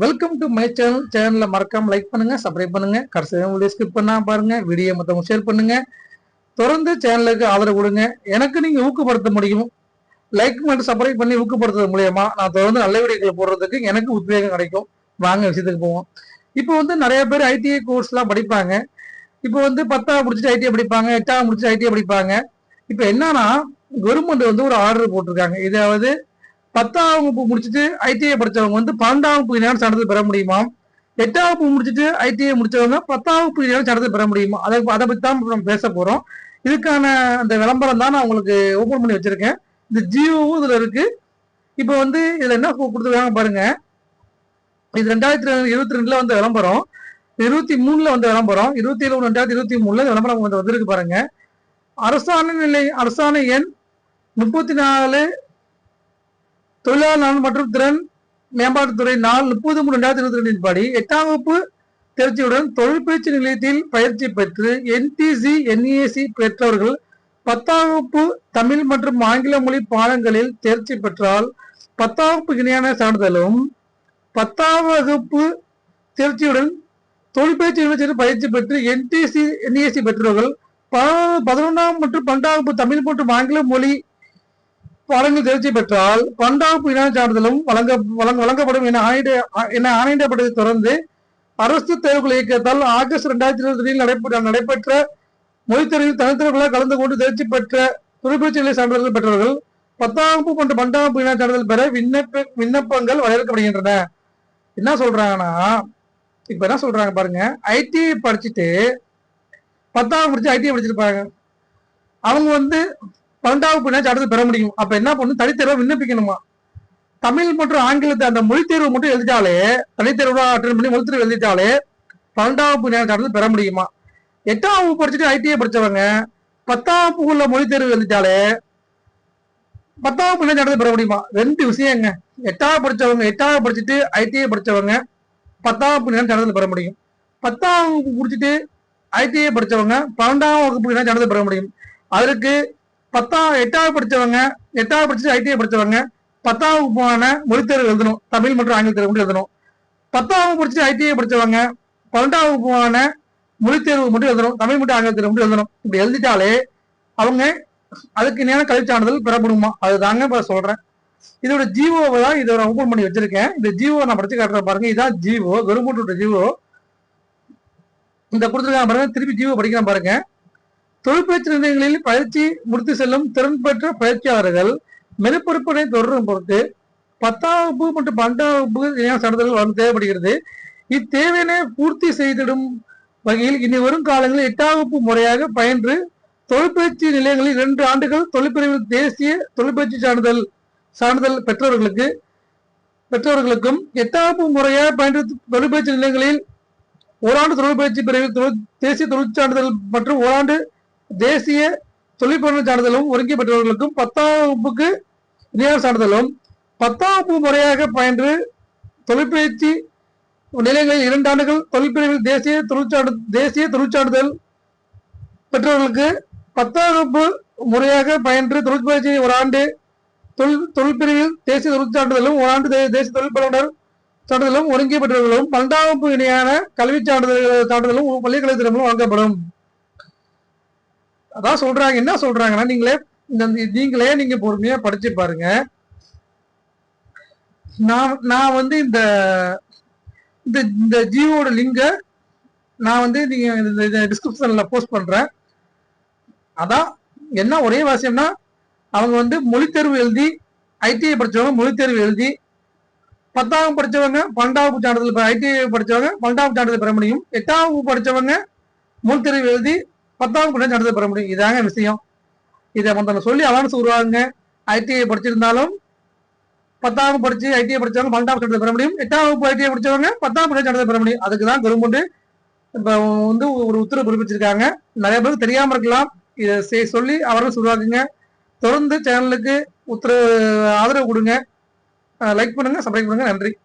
Welcome to my channel சேனல்ல மறக்காம like பண்ணுங்க சப்ஸ்கிரைப் பண்ணுங்க. கடைசி வீடியோ ஸ்கிப் பண்ணா பாருங்க. வீடியோ மற்றவங்க ஷேர் பண்ணுங்க. தொடர்ந்து சேனலுக்கு ஆதரவு கொடுங்க. எனக்கு நீங்க ஊக்கப்படுத்த முடியும். லைக் மட்டும் சப்ஸ்கிரைப் பண்ணி ஊக்கப்படுத்துறது மூலியமா நான் தொடர்ந்து நல்ல வீடியோக்களை போடுறதுக்கு எனக்கு உத்வேகம் கிடைக்கும். வாங்க விஷயத்துக்கு போவோம். இப்போ வந்து நிறைய பேர் ஐடிஐ கோர்ஸ்லாம் படிப்பாங்க. இப்போ வந்து பத்தாம் முடிச்சுட்டு ஐடிஐ படிப்பாங்க. எட்டாம் முடிச்சுட்டு ஐடிஐ படிப்பாங்க. இப்போ என்னன்னா கவர்மெண்ட் வந்து ஒரு ஆர்டர் போட்டிருக்காங்க. இதாவது பத்தாம் வகுப்பு முடிச்சுட்டு ஐடிஐ படித்தவங்க வந்து பன்னெண்டாம் வகுப்பு இணையான சான்றிதழ் பெற முடியுமா? எட்டாம் வகுப்பு முடிச்சுட்டு ஐடிஐ முடிச்சவங்க பத்தாம் வகுப்பு இணையான சான்றிதழ் பெற முடியுமா? அதை அதை பற்றி தான் நம்ம பேச போகிறோம் இதுக்கான அந்த விளம்பரம் தான் நான் உங்களுக்கு ஓப்பன் பண்ணி வச்சிருக்கேன். இந்த ஜியோவும் இதில் இருக்கு. இப்போ வந்து இதில் என்ன கொடுத்துருக்காங்க பாருங்க. இது ரெண்டாயிரத்தி இருபத்தி ரெண்டுல வந்த விளம்பரம். இருபத்தி மூணுல வந்த விளம்பரம். இருபத்தி ஏழு ரெண்டாயிரத்தி இருபத்தி மூணுல விளம்பரம் வந்து வந்திருக்கு பாருங்க. அரசாணை நிலை அரசாணை எண் முப்பத்தி நாலு தொழிலாளர் மற்றும் திறன் மேம்பாட்டுத்துறை நாள் முப்பது மூணு ரெண்டாயிரத்தி இருபத்தி ரெண்டின் படி எட்டாம் வகுப்பு தேர்ச்சியுடன் தொழிற்பயிற்சி நிலையத்தில் பயிற்சி பெற்று என்டிசி என்இஏசி பெற்றவர்கள் பத்தாம் வகுப்பு தமிழ் மற்றும் ஆங்கில மொழி பாடங்களில் தேர்ச்சி பெற்றால் பத்தாம் வகுப்பு இணையான சான்றிதழும் பத்தாம் வகுப்பு தேர்ச்சியுடன் தொழிற்பயிற்சி நிலையத்தில் பயிற்சி பெற்று என்டிசி என்இஎஸ்சி பெற்றவர்கள் பதினொன்றாம் மற்றும் பன்னெண்டாம் வகுப்பு தமிழ் மற்றும் ஆங்கில மொழி வழங்கும் தேர்ச்சி பெற்றால் பன்னெண்டாம் வகுப்பு இணைய சான்றிதழும் வழங்க வழங்கப்படும் என ஆணையிட என ஆணையிடப்பட்டதை தொடர்ந்து அரசு தேர்வுகள் இயக்கத்தால் ஆகஸ்ட் ரெண்டாயிரத்தி இருபத்தி நடைபெற்ற நடைபெற்ற மொழித் தேர்வில் கலந்து கொண்டு தேர்ச்சி பெற்ற தொழிற்பயிற்சி நிலை சான்றிதழ் பெற்றவர்கள் பத்தாம் வகுப்பு மற்றும் பன்னெண்டாம் வகுப்பு இணைய சான்றிதழ் பெற விண்ணப்ப விண்ணப்பங்கள் வரையறுக்கப்படுகின்றன. என்ன சொல்றாங்கன்னா இப்ப என்ன சொல்றாங்க பாருங்க ஐடி படிச்சுட்டு பத்தாம் முடிச்சு ஐடி படிச்சிருப்பாங்க. அவங்க வந்து பன்னெண்டாவது பின்னாச்சு அடுத்து பெற முடியும். அப்ப என்ன பண்ணணும்? தனித்தேர்வை விண்ணப்பிக்கணுமா? தமிழ் மற்றும் ஆங்கிலத்தை அந்த மொழி தேர்வு மட்டும் எழுதிட்டாலே தனித்தேர்வு அட்டன் பண்ணி மொழி தேர்வு எழுதிட்டாலே பன்னெண்டாம் வகுப்பு இணைய பெற முடியுமா? எட்டாம் வகுப்பு படிச்சுட்டு ஐடிஐ படிச்சவங்க பத்தாம் வகுப்பு உள்ள மொழித் தேர்வு எழுதிட்டாலே பத்தாம் வகுப்பு இணைய பெற முடியுமா? ரெண்டு விஷயங்க. எட்டாவது படிச்சவங்க எட்டாவது படிச்சுட்டு ஐடிஐ படிச்சவங்க பத்தாம் வகுப்பு இணைய பெற முடியும். பத்தாம் வகுப்பு முடிச்சுட்டு ஐடிஐ படிச்சவங்க பன்னெண்டாம் வகுப்பு இணைய பெற முடியும். அதற்கு பத்தாம் எட்டாவது படித்தவங்க எட்டாவது படிச்சு ஐடிஐ படித்தவங்க பத்தாவது போன மொழித்தேர்வு எழுதணும். தமிழ் மற்றும் ஆங்கில தேர்வு மட்டும் எழுதணும். பத்தாவது படிச்சு ஐடிஐ படிச்சவங்க பன்னெண்டாவது போன மொழித்தேர்வு மட்டும் எழுதணும். தமிழ் மட்டும் ஆங்கில தேர்வு மட்டும் எழுதணும். இப்படி எழுதிட்டாலே அவங்க அதுக்கு நேரம் கல்வி சான்றிதழ் பெறப்படுமா? அதுதாங்க இப்போ சொல்றேன். இதோட ஜிஓவை தான் இதோட ஓபன் பண்ணி வச்சிருக்கேன். இந்த ஜிஓ நான் படிச்சு காட்டுறேன் பாருங்க. இதான் ஜீவோ கவர்மெண்ட் ஜீவோ இந்த கொடுத்துருக்காங்க பாருங்க. திருப்பி ஜீவோ படிக்கிறேன் பாருங்க. தொழிற்பயிற்சி நிலையங்களில் பயிற்சி முடித்து செல்லும் திறன் பெற்ற பயிற்சியாளர்கள் மெருப்பொறுப்பினை தொடரும் பொருட்டு பத்தாம் வகுப்பு மற்றும் பன்னெண்டாம் வகுப்பு இணையான சான்றிதழ்கள் வழங்க தேவைப்படுகிறது. இத்தேவையினை பூர்த்தி செய்திடும் வகையில் இனி வரும் காலங்களில் எட்டாம் வகுப்பு முறையாக பயின்று தொழிற்பயிற்சி நிலையங்களில் இரண்டு ஆண்டுகள் தொழிற்பிரிவில் தேசிய தொழிற்பயிற்சி சான்றிதழ் சான்றிதழ் பெற்றவர்களுக்கு பெற்றவர்களுக்கும் எட்டாம் வகுப்பு முறையாக பயின்று தொழிற்பயிற்சி நிலையங்களில் ஓராண்டு தொழிற்பயிற்சி பிரிவில் தொழில் தேசிய தொழிற்சான்றிதழ் மற்றும் ஓராண்டு தேசிய தொழிற்பயிற்சி சான்றிதழும் ஒருங்கி பெற்றவர்களுக்கும் பத்தாம் வகுப்புக்கு இணையான சான்றிதழும். பத்தாம் வகுப்பு முறையாக பயின்று தொழிற்பயிற்சி நிலையங்களில் இரண்டு ஆண்டுகள் தொழிற்பிரிவில் தேசிய தொழிற்சான்று தேசிய தொழிற்சான்றிதழ் பெற்றவர்களுக்கு பத்தாம் வகுப்பு முறையாக பயின்று தொழிற்பயிற்சி ஒரு ஆண்டு தொழில் தொழிற்பிரிவில் தேசிய தொழிற்சான்றிதழும் ஒரு ஆண்டு தே- தேசிய தொழிற்பயிலுனர் சான்றிதழும் ஒருங்கிய பெற்றவர்களும் பன்னெண்டாம் வகுப்பு இணையான கல்வி சான்றிதழ் சான்றிதழும் பள்ளிக்கல்வித்துறையிலும் வழங்கப்படும். அதான் சொல்றாங்க. என்ன சொல்றாங்கன்னா நீங்களே இந்த நீங்களே நீங்க பொறுமையா படிச்சு பாருங்க. நான் நான் வந்து இந்த இந்த இந்த ஜியோட லிங்க நான் வந்து நீங்க இந்த டிஸ்கிரிப்ஷன்ல போஸ்ட் பண்றேன். அதான் என்ன ஒரே வாசியம்னா அவங்க வந்து மொழித்தேர்வு எழுதி ஐடிஐ படிச்சவங்க மொழித்தேர்வு எழுதி பத்தாம் படிச்சவங்க பன்னெண்டாவது சான்றிதழ் ஐடிஐ படிச்சவங்க பன்னெண்டாவது சான்றிதழ் பெற முடியும். எட்டாம் படித்தவங்க படிச்சவங்க எழுதி பத்தாம் கூட சான்றிதழ் பெற முடியும். இதாங்க விஷயம். இதை மொத்தம் சொல்லி அவான்ஸ் உருவாங்க ஐடிஐ படிச்சிருந்தாலும் பத்தாம் படிச்சு ஐடிஐ படிச்சவங்க பன்னெண்டாம் சான்றிதழ் பெற முடியும். எட்டாம் வகுப்பு ஐடிஐ படிச்சவங்க பத்தாம் கூட சான்றிதழ் பெற முடியும். அதுக்கு தான் கவர்மெண்ட் இப்போ வந்து ஒரு உத்தரவு பிறப்பிச்சிருக்காங்க. நிறைய பேருக்கு தெரியாமல் இருக்கலாம். இதை செய்- சொல்லி அவரும் உருவாக்குங்க. தொடர்ந்து சேனலுக்கு உத்தரவு ஆதரவு கொடுங்க. லைக் பண்ணுங்கள் சப்ஸ்கிரைப் பண்ணுங்கள் நன்றி.